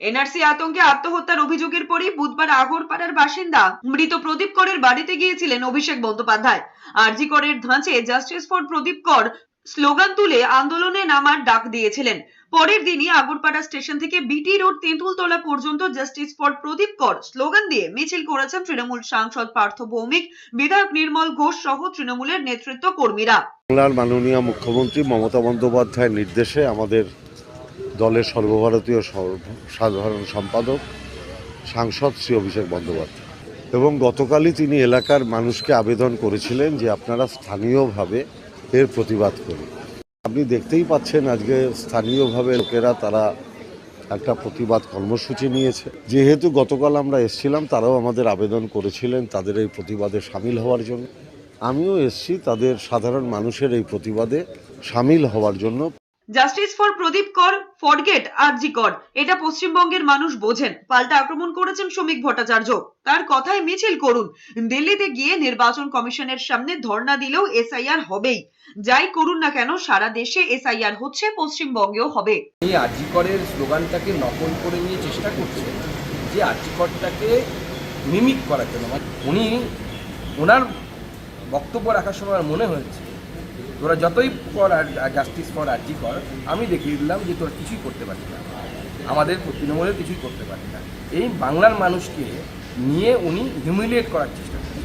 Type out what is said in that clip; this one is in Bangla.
এনআরসি আতঙ্কে আত্মহত্যার অভিযোগের পরই বুধবার আগরপাড়ার বাসিন্দা মৃত প্রদীপ করের বাড়িতে গিয়েছিলেন অভিষেক বন্দ্যোপাধ্যায়। আরজি করের ধাঁচে জাস্টিস ফর প্রদীপ কর স্লোগান তুলে আন্দোলনে নামার ডাক দিয়েছিলেন। পরের দিনই আগরপাড়া স্টেশন থেকে বিটি রোড তেঁতুলতলা পর্যন্ত জাস্টিস ফর প্রদীপ কর স্লোগান দিয়ে মিছিল করেছেন তৃণমূল সাংসদ পার্থ ভৌমিক, বিধায়ক নির্মল ঘোষ সহ তৃণমূলের নেতৃত্ব কর্মীরা। বাংলার মাননীয় মুখ্যমন্ত্রী মমতা বন্দ্যোপাধ্যায়ের নির্দেশে আমাদের দলের সর্বভারতীয় সর্ব- সাধারণ সম্পাদক, সাংসদ শ্রী অভিষেক বন্দ্যোপাধ্যায়। এবং গতকালই তিনি এলাকার মানুষকে আবেদন করেছিলেন যে আপনারা স্থানীয়ভাবে এর প্রতিবাদ করুন। আপনি দেখতেই পাচ্ছেন আজকে স্থানীয়ভাবে লোকেরা তারা একটা প্রতিবাদ কর্মসূচি নিয়েছে। যেহেতু গতকাল আমরা এসেছিলাম, তারাও আমাদের আবেদন করেছিলেন তাদের এই প্রতিবাদে সামিল হওয়ার জন্য। আমিও এসেছি তাদের সাধারণ মানুষের এই প্রতিবাদে সামিল হওয়ার জন্য। জাস্টিস ফর প্রদীপ কর ফরগেট আরজি কর। এটা পশ্চিমবঙ্গের মানুষ বোঝেন। পাল্টা আক্রমণ করেছেন শ্রমিক ভট্টাচার্য। তার কথায় মিছিল করুন। দিল্লিতে গিয়ে নির্বাচন কমিশনের সামনে ধর্ণা দিলেও এসআইআর হবেই। যাই করুন না কেন, সারা দেশে এসআইআর হচ্ছে, পশ্চিমবঙ্গেও হবে। এই আর্জিকরের স্লোগানটাকে নকল করে নিয়ে চেষ্টা করছে যে আর্জিকরটাকে মিমিক করার জন্য। উনি ওনার বক্তব্য রাখার সময় মনে হয়েছে তোরা যতই কর আর জাস্টিস ফর আর্জি কর, আমি দেখিয়ে দিলাম যে তোরা কিছুই করতে পারবি না। আমাদের তৃণমূলের কিছুই করতে পারবি না। এই বাংলার মানুষকে নিয়ে উনি হিউমিলিয়েট করার চেষ্টা করছেন।